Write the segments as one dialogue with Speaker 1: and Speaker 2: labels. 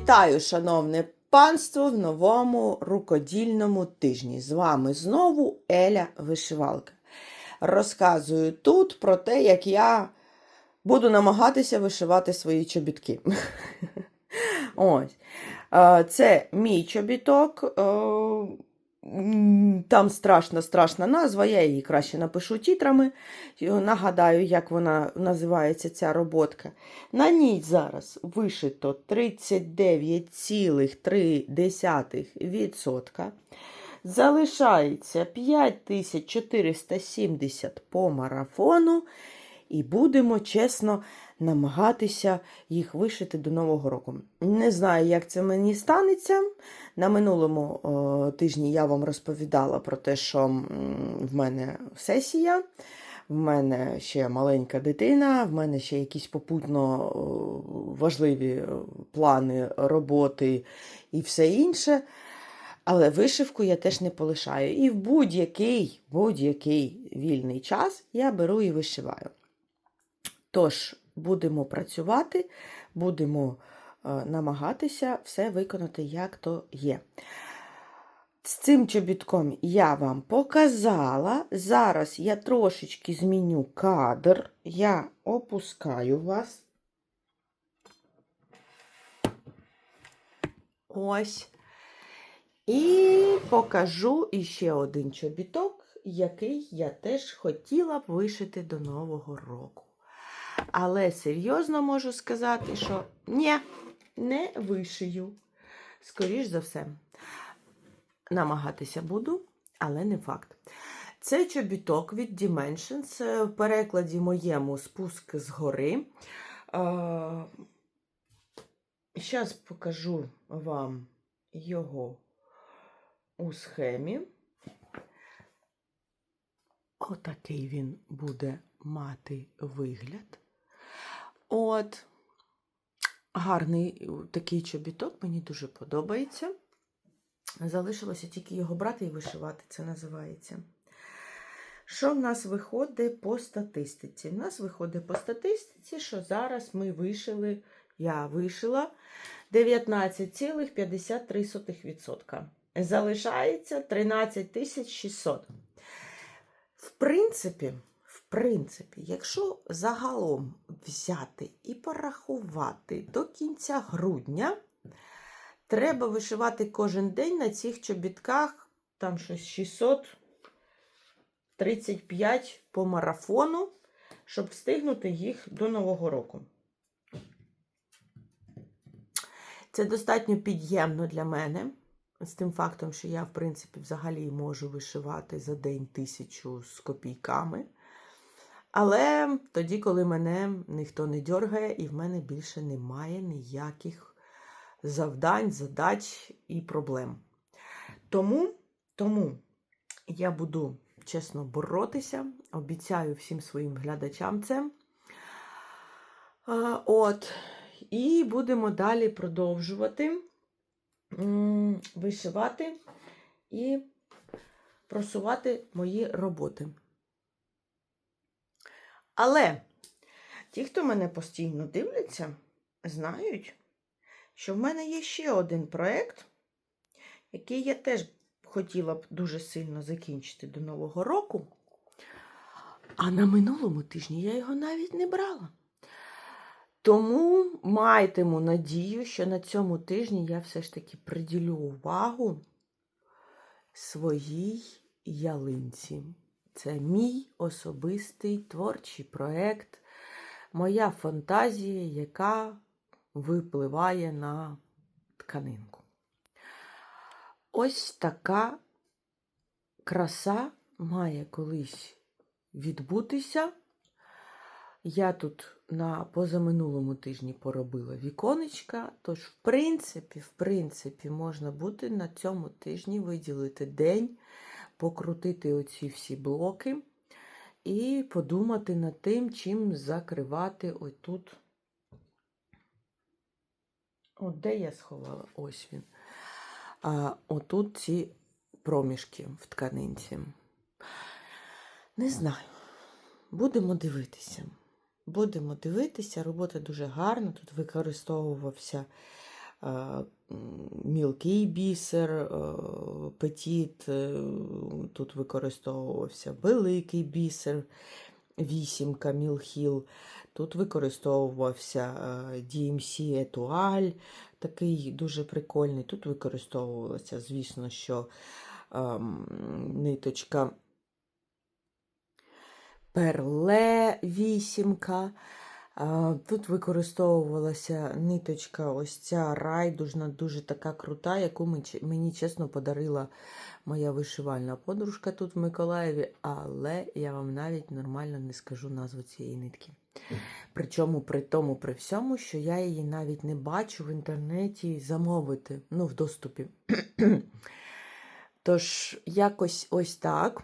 Speaker 1: Вітаю, шановне панство, в новому рукодільному тижні. З вами знову Еля Вишивалка. Розказую тут про те, як я буду намагатися вишивати свої чобітки. Ось. Е, Це мій чобіток. Там страшна страшна назва, я її краще напишу тітрами. Нагадаю, як вона називається ця роботка. На ній зараз вишито 39,3%. Залишається 5470 по марафону. І будемо чесно намагатися їх вишити до Нового року. Не знаю, як це мені станеться. На минулому о, тижні я вам розповідала про те, що в мене сесія. В мене ще маленька дитина, в мене ще якісь попутно важливі плани роботи і все інше. Але вишивку я теж не полишаю. І в будь-який, будь-який вільний час я беру і вишиваю. Тож, будемо працювати, будемо е, намагатися все виконати, як то є. З цим чобітком я вам показала. Зараз я трошечки зміню кадр. Я опускаю вас. Ось. І покажу іще один чобіток, який я теж хотіла б вишити до Нового року. Але серйозно можу сказати, що ні, не вишию. Скоріш за все, намагатися буду, але не факт. Це чобіток від Dimensions, е, в перекладі моєму спуск з гори. Зараз покажу вам його у схемі. Отакий він буде мати вигляд. От, гарний такий чобіток, мені дуже подобається. Залишилося тільки його брати і вишивати, це називається. Що в нас виходить по статистиці? В нас виходить по статистиці, що зараз ми вишили, я вишила 19,53%. Залишається 13 600. В принципі, принципі, якщо загалом взяти і порахувати до кінця грудня, треба вишивати кожен день на цих чобітках там щось 635 по марафону, щоб встигнути їх до Нового року. Це достатньо під'ємно для мене. З тим фактом, що я, в принципі, взагалі можу вишивати за день тисячу з копійками. Але тоді, коли мене ніхто не дьоргає, і в мене більше немає ніяких завдань, задач і проблем. Тому, тому я буду чесно боротися, обіцяю всім своїм глядачам це. От, і будемо далі продовжувати вишивати і просувати мої роботи. Але ті, хто мене постійно дивляться, знають, що в мене є ще один проєкт, який я теж хотіла б дуже сильно закінчити до Нового року. А на минулому тижні я його навіть не брала. Тому майтиму надію, що на цьому тижні я все ж таки приділю увагу своїй ялинці. Це мій особистий творчий проєкт, моя фантазія, яка випливає на тканинку. Ось така краса має колись відбутися. Я тут на позаминулому тижні поробила віконечка, тож, в принципі, в принципі, можна буде на цьому тижні виділити день, покрутити оці всі блоки і подумати над тим, чим закривати отут. От де я сховала? Ось він. А отут ці проміжки в тканинці. Не знаю. Будемо дивитися. Будемо дивитися, робота дуже гарна. Тут використовувався мілкий бісер, е, петіт, е, тут використовувався великий бісер, вісімка мілхіл. Тут використовувався е, DMC Етуаль, такий дуже прикольний. Тут використовувалася, звісно, що ем, ниточка перле вісімка. Тут використовувалася ниточка, ось ця райдужна, дуже така крута, яку мені чесно подарила моя вишивальна подружка тут в Миколаєві, але я вам навіть нормально не скажу назву цієї нитки. Причому при тому, при всьому, що я її навіть не бачу в інтернеті замовити, ну, в доступі. Тож, якось ось так.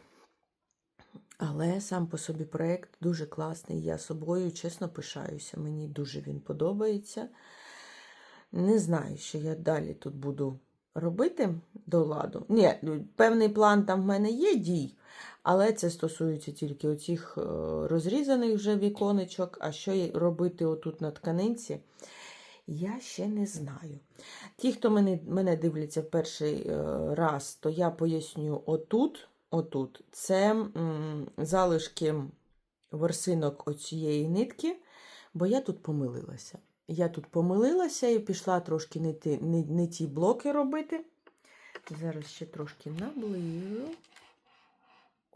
Speaker 1: Але сам по собі проєкт дуже класний. Я собою чесно пишаюся. Мені дуже він подобається. Не знаю, що я далі тут буду робити до ладу. Ні, ну, певний план там в мене є дій, але це стосується тільки оцих е, розрізаних вже віконечок. А що робити отут на тканинці, я ще не знаю. Ті, хто мене, мене дивляться в перший е, раз, то я поясню отут. Отут. Це залишки ворсинок оцієї нитки, бо я тут помилилася. Я тут помилилася і пішла трошки не, ті, не, не ті блоки робити. Зараз ще трошки наближу.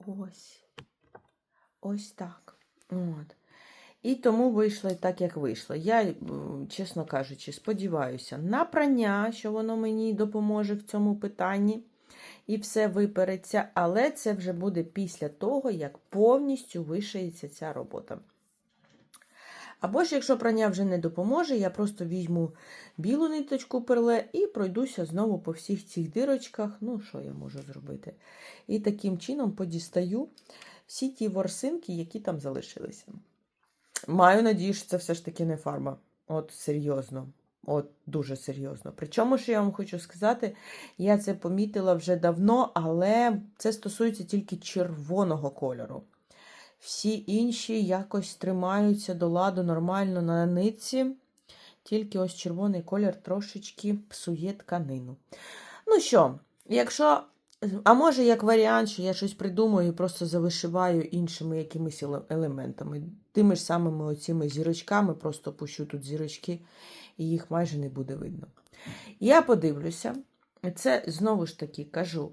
Speaker 1: Ось. Ось так. От. І тому вийшло так, як вийшло. Я, чесно кажучи, сподіваюся на прання, що воно мені допоможе в цьому питанні і все випереться, але це вже буде після того, як повністю вишиється ця робота. Або ж, якщо прання вже не допоможе, я просто візьму білу ниточку перле і пройдуся знову по всіх цих дирочках. Ну, що я можу зробити? І таким чином подістаю всі ті ворсинки, які там залишилися. Маю надію, що це все ж таки не фарба. От серйозно. От дуже серйозно. Причому, що я вам хочу сказати, я це помітила вже давно, але це стосується тільки червоного кольору. Всі інші якось тримаються до ладу нормально на нитці. Тільки ось червоний колір трошечки псує тканину. Ну що, якщо. А може, як варіант, що я щось придумаю і просто завишиваю іншими якимись елементами. Тими ж самими оціми зірочками, просто пущу тут зірочки, і їх майже не буде видно. Я подивлюся, це знову ж таки кажу,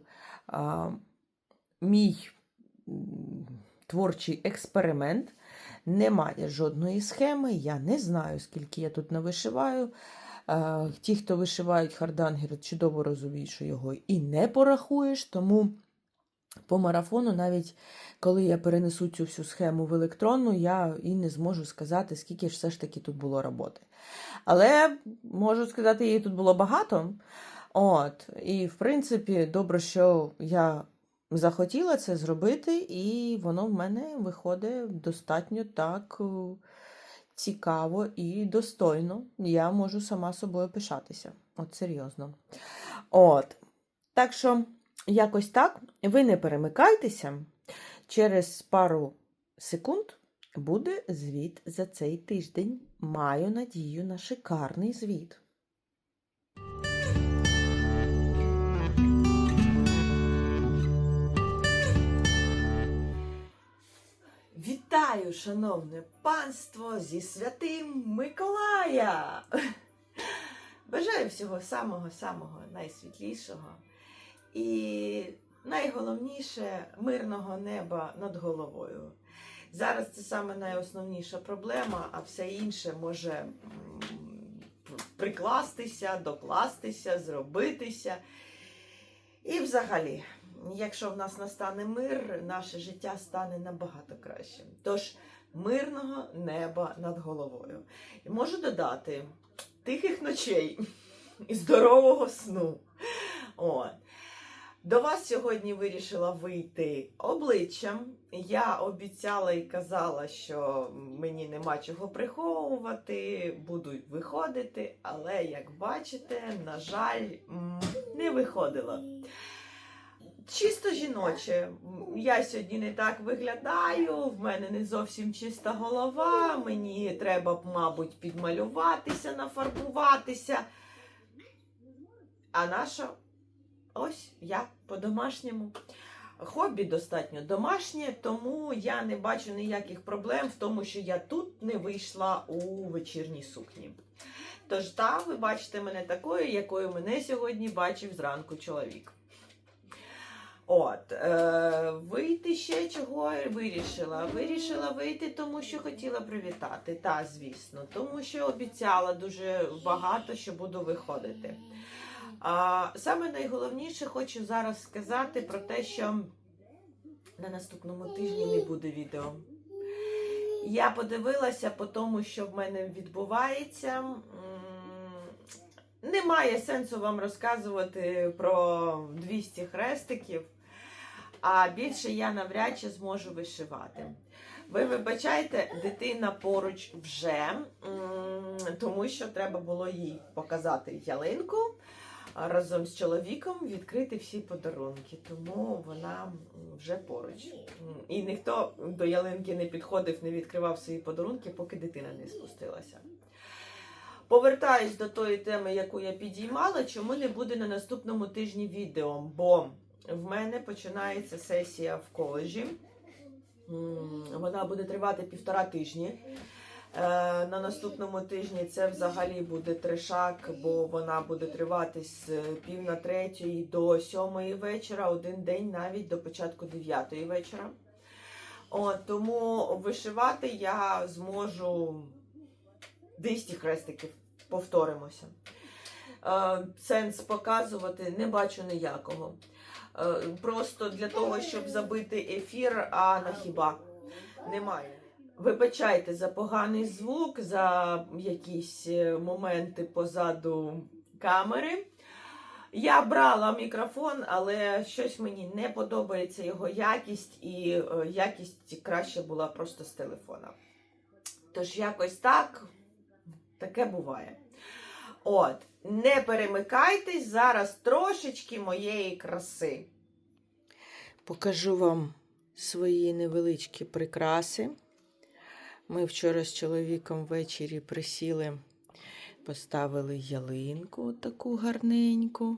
Speaker 1: мій творчий експеримент. Немає жодної схеми, я не знаю, скільки я тут навишиваю. Ті, хто вишивають хардангер, чудово розуміють, що його і не порахуєш, тому по марафону, навіть коли я перенесу цю всю схему в електронну, я і не зможу сказати, скільки ж все ж таки тут було роботи. Але можу сказати, її тут було багато. От, і в принципі, добре, що я захотіла це зробити, і воно в мене виходить достатньо так е, цікаво і достойно. Я можу сама собою пишатися. От серйозно. От. Так що, якось так. Ви не перемикайтеся. Через пару секунд буде звіт за цей тиждень. Маю надію на шикарний звіт. Вітаю, шановне панство, зі святим Миколая! Бажаю всього самого-самого найсвітлішого і найголовніше мирного неба над головою. Зараз це саме найосновніша проблема, а все інше може прикластися, докластися, зробитися. І взагалі, якщо в нас настане мир, наше життя стане набагато кращим. Тож мирного неба над головою. І можу додати тихих ночей і здорового сну. От. До вас сьогодні вирішила вийти обличчям. Я обіцяла і казала, що мені нема чого приховувати, буду виходити, але як бачите, на жаль, не виходила. Чисто жіноче. Я сьогодні не так виглядаю, в мене не зовсім чиста голова, мені треба, мабуть, підмалюватися, нафарбуватися. А наша ось я по-домашньому. Хобі достатньо домашнє, тому я не бачу ніяких проблем в тому, що я тут не вийшла у вечірній сукні. Тож, так, ви бачите мене такою, якою мене сьогодні бачив зранку чоловік. От, е, вийти ще чого вирішила. Вирішила вийти, тому що хотіла привітати. Та, звісно, тому що обіцяла дуже багато, що буду виходити. А саме найголовніше хочу зараз сказати про те, що на наступному тижні не буде відео. Я подивилася по тому, що в мене відбувається. Немає сенсу вам розказувати про 200 хрестиків, а більше я навряд чи зможу вишивати. Ви вибачайте, дитина поруч вже, тому що треба було їй показати ялинку разом з чоловіком відкрити всі подарунки, тому вона вже поруч. І ніхто до ялинки не підходив, не відкривав свої подарунки, поки дитина не спустилася. Повертаюсь до тої теми, яку я підіймала, чому не буде на наступному тижні відео, бо в мене починається сесія в коледжі. Вона буде тривати півтора тижні. Е, На наступному тижні це взагалі буде трешак, бо вона буде тривати з пів на третьої до сьомої вечора, один день навіть до початку дев'ятої вечора. От, тому вишивати я зможу 200 хрестиків, повторимося. Е, Сенс показувати не бачу ніякого. Е, Просто для того, щоб забити ефір, а на хіба немає. Вибачайте за поганий звук, за якісь е, моменти позаду камери. Я брала мікрофон, але щось мені не подобається його якість, і е, якість краще була просто з телефона. Тож якось так, таке буває. От, не перемикайтесь, зараз трошечки моєї краси. Покажу вам свої невеличкі прикраси. Ми вчора з чоловіком ввечері присіли, поставили ялинку таку гарненьку.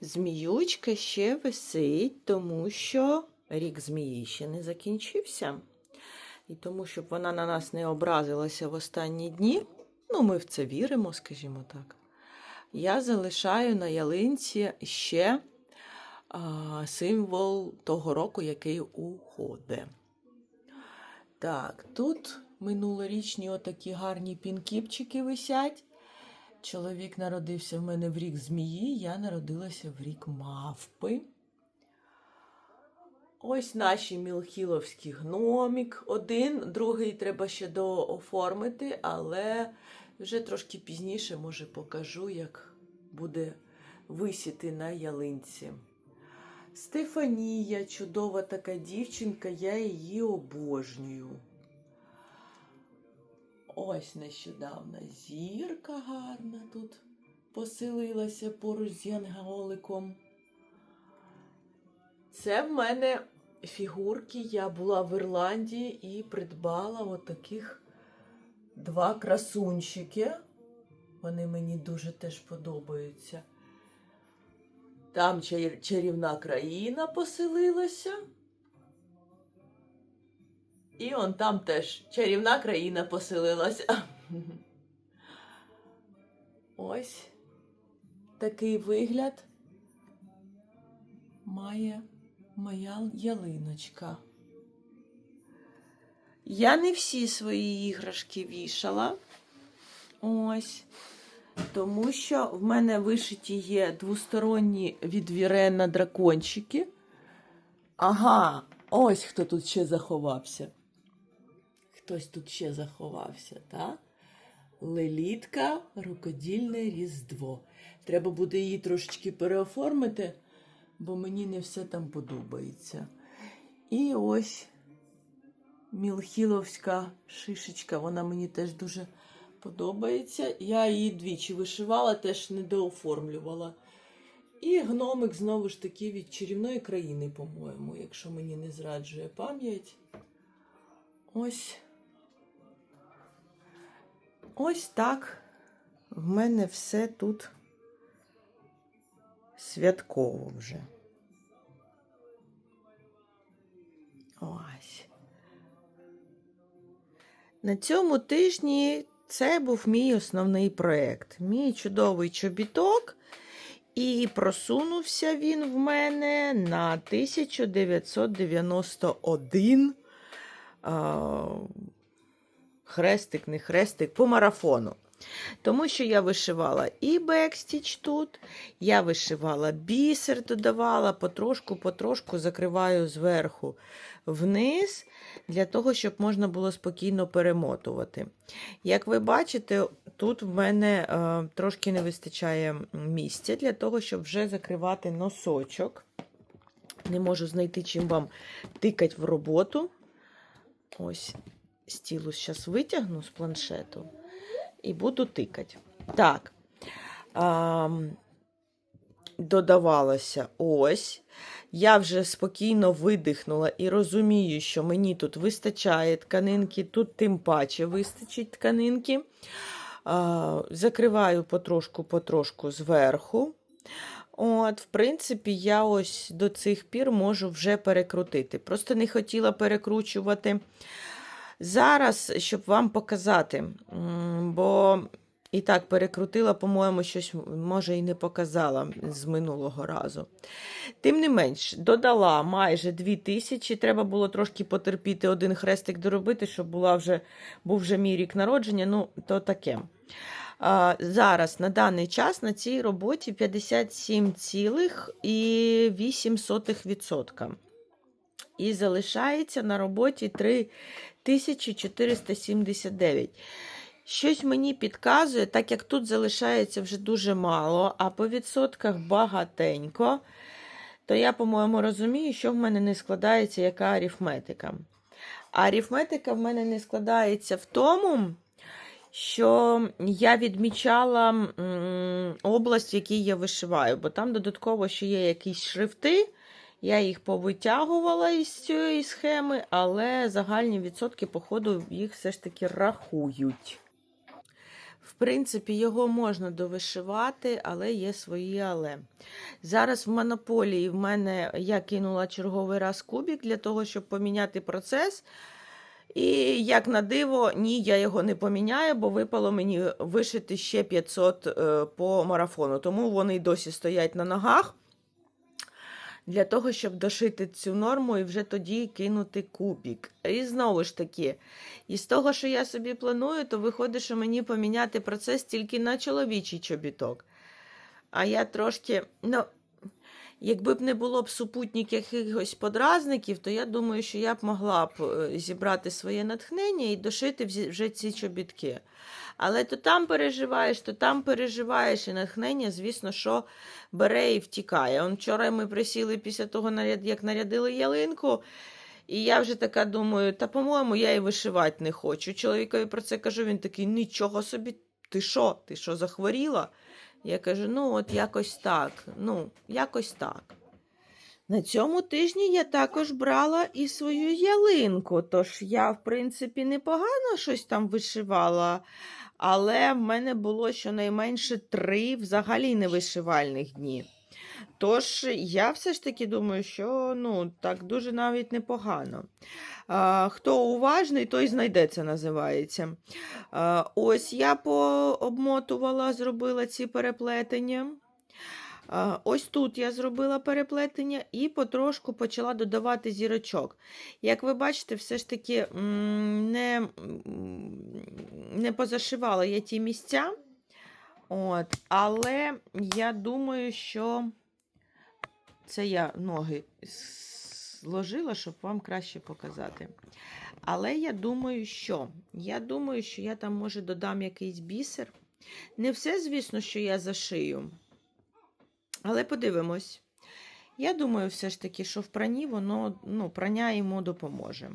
Speaker 1: Зміючка ще висить, тому що рік змії ще не закінчився. І тому, щоб вона на нас не образилася в останні дні, ну, ми в це віримо, скажімо так. Я залишаю на ялинці ще а, символ того року, який уходить. Так, тут минулорічні отакі гарні пінкіпчики висять. Чоловік народився в мене в рік змії, я народилася в рік мавпи. Ось наші мілхіловські гномік. Один, другий треба ще дооформити, але вже трошки пізніше, може, покажу, як буде висіти на ялинці. Стефанія, чудова така дівчинка, я її обожнюю. Ось нещодавно зірка гарна тут поселилася поруч з Янголиком. Це в мене фігурки. Я була в Ірландії і придбала отаких два красунчики. Вони мені дуже теж подобаються. Там чар- чарівна країна поселилася. І он там теж чарівна країна поселилася. Ось такий вигляд має моя ялиночка. Я не всі свої іграшки вішала. Ось. Тому що в мене вишиті є двосторонні від Вірена дракончики. Ага, ось хто тут ще заховався. Хтось тут ще заховався, так? Лелітка, рукодільне різдво. Треба буде її трошечки переоформити, бо мені не все там подобається. І ось мілхіловська шишечка, вона мені теж дуже подобається. Я її двічі вишивала, теж не дооформлювала. І гномик знову ж таки від чарівної країни, по-моєму, якщо мені не зраджує пам'ять. Ось. Ось так. В мене все тут святково вже. Ось. На цьому тижні це був мій основний проєкт. Мій чудовий чобіток. І просунувся він в мене на 1991 а, хрестик, не хрестик, по марафону. Тому що я вишивала і бекстіч тут, я вишивала бісер, додавала, потрошку-потрошку закриваю зверху вниз, для того, щоб можна було спокійно перемотувати. Як ви бачите, тут в мене е, трошки не вистачає місця для того, щоб вже закривати носочок. Не можу знайти, чим вам тикать в роботу. Ось стілус зараз витягну з планшету і буду тикати. Так. А, додавалося ось. Я вже спокійно видихнула і розумію, що мені тут вистачає тканинки, тут тим паче вистачить тканинки. А, закриваю потрошку-потрошку зверху. От, В принципі, я ось до цих пір можу вже перекрутити. Просто не хотіла перекручувати. Зараз, щоб вам показати, бо і так перекрутила, по-моєму, щось, може, і не показала з минулого разу. Тим не менш, додала майже 2000. Треба було трошки потерпіти один хрестик доробити, щоб була вже, був вже мій рік народження. Ну, то таке. А, Зараз на даний час на цій роботі 57,8%. І залишається на роботі 3479. Щось мені підказує, так як тут залишається вже дуже мало, а по відсотках багатенько, то я, по-моєму, розумію, що в мене не складається яка арифметика. А арифметика в мене не складається в тому, що я відмічала область, в якій я вишиваю, бо там додатково ще є якісь шрифти. Я їх повитягувала із цієї схеми, але загальні відсотки, походу, їх все ж таки рахують. В принципі, його можна довишивати, але є свої але. Зараз в монополії в мене я кинула черговий раз кубік для того, щоб поміняти процес. І як на диво, ні, я його не поміняю, бо випало мені вишити ще 500 е, по марафону. Тому вони досі стоять на ногах для того, щоб дошити цю норму і вже тоді кинути кубік. І знову ж таки, із того, що я собі планую, то виходить, що мені поміняти процес тільки на чоловічий чобіток. А я трошки, ну, якби б не було б супутник якихось подразників, то я думаю, що я б могла б е, зібрати своє натхнення і дошити вже ці чобітки. Але то там переживаєш, то там переживаєш, і натхнення, звісно, що бере і втікає. Он Вчора ми присіли після того, як нарядили ялинку. І я вже така думаю, та, по-моєму, я і вишивати не хочу. Чоловікові про це кажу, він такий, нічого собі, ти що? Ти що, захворіла? Я кажу, ну, от якось так. Ну, якось так. На цьому тижні я також брала і свою ялинку, тож я, в принципі, непогано щось там вишивала, але в мене було щонайменше три взагалі невишивальних дні. Тож, я все ж таки думаю, що ну, так дуже навіть непогано. А, Хто уважний, той знайдеться, називається. А, Ось я пообмотувала, зробила ці переплетення. Ось тут я зробила переплетення і потрошку почала додавати зірочок. Як ви бачите, все ж таки не не позашивала я ті місця. От, Але я думаю, що це я ноги зложила, щоб вам краще показати. Але я думаю, що я думаю, що я там, може, додам якийсь бісер. Не все, звісно, що я зашию. Але подивимось. Я думаю, все ж таки, що в прані воно ну, прання йому допоможе.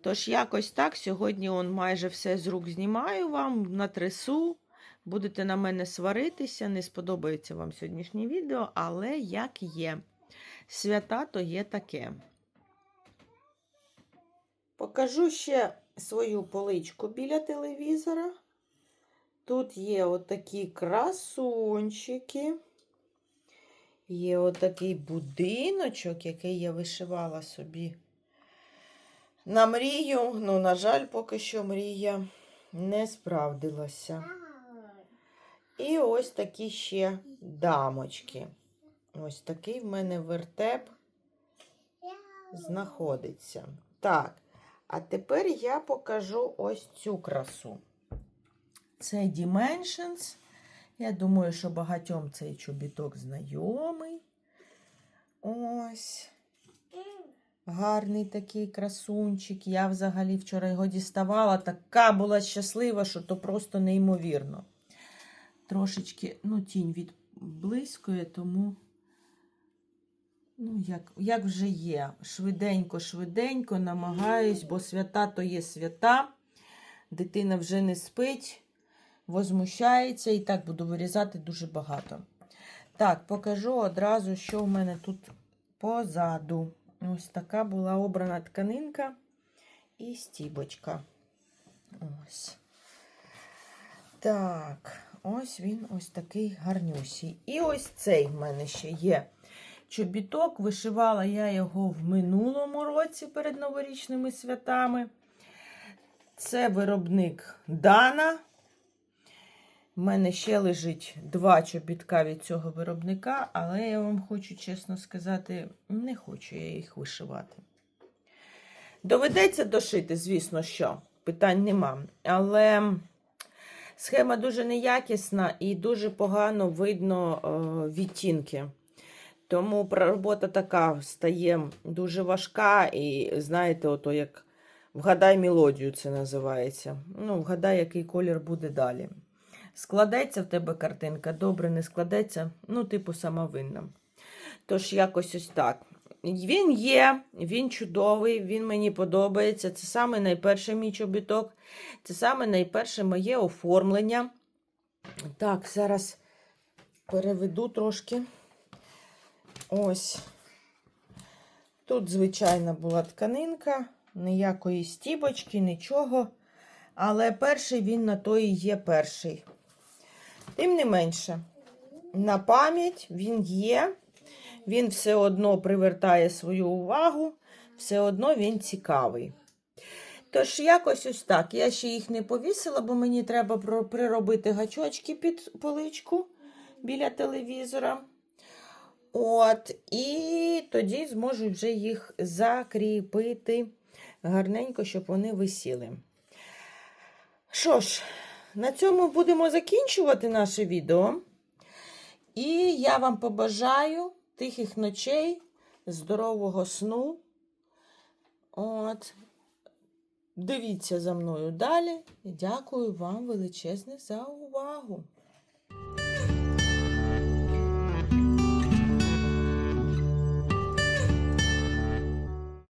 Speaker 1: Тож, якось так, сьогодні он майже все з рук знімаю вам на тресу. Будете на мене сваритися, не сподобається вам сьогоднішнє відео, але як є. Свята то є таке. Покажу ще свою поличку біля телевізора. Тут є отакі красунчики. Є отакий будиночок, який я вишивала собі на мрію. Ну, на жаль, поки що мрія не справдилася. І ось такі ще дамочки. Ось такий в мене вертеп знаходиться. Так, а тепер я покажу ось цю красу. Це Dimensions. Я думаю, що багатьом цей чобіток знайомий. Ось. Гарний такий красунчик. Я взагалі вчора його діставала. Така була щаслива, що то просто неймовірно. Трошечки, ну, тінь відблискує, тому, ну, як, як вже є. Швиденько, швиденько намагаюсь, бо свята то є свята. Дитина вже не спить, возмущається і так буду вирізати дуже багато. Так, покажу одразу, що в мене тут позаду. Ось така була обрана тканинка і стібочка. Ось. Так, ось він ось такий гарнюсій. І ось цей в мене ще є чобіток. Вишивала я його в минулому році перед новорічними святами. Це виробник Дана. У мене ще лежить два чобітка від цього виробника, але я вам хочу чесно сказати, не хочу я їх вишивати. Доведеться дошити, звісно, що питань нема. Але схема дуже неякісна і дуже погано видно е, відтінки. Тому робота така стає дуже важка, і знаєте, ото як вгадай мелодію це називається. Ну, вгадай, який колір буде далі. Складеться в тебе картинка, добре не складеться, ну, типу, сама винна. Тож, якось ось так. Він є, він чудовий, він мені подобається. Це саме найперший мій чобіток, це саме найперше моє оформлення. Так, зараз переведу трошки. Ось. Тут звичайна була тканинка, ніякої стібочки, нічого. Але перший він на то і є перший. Тим не менше, на пам'ять він є, він все одно привертає свою увагу, все одно він цікавий. Тож, якось ось так. Я ще їх не повісила, бо мені треба приробити гачочки під поличку біля телевізора. От, і тоді зможу вже їх закріпити гарненько, щоб вони висіли. Що ж, на цьому будемо закінчувати наше відео. І я вам побажаю тихих ночей, здорового сну. От. Дивіться за мною далі. Дякую вам величезне за увагу.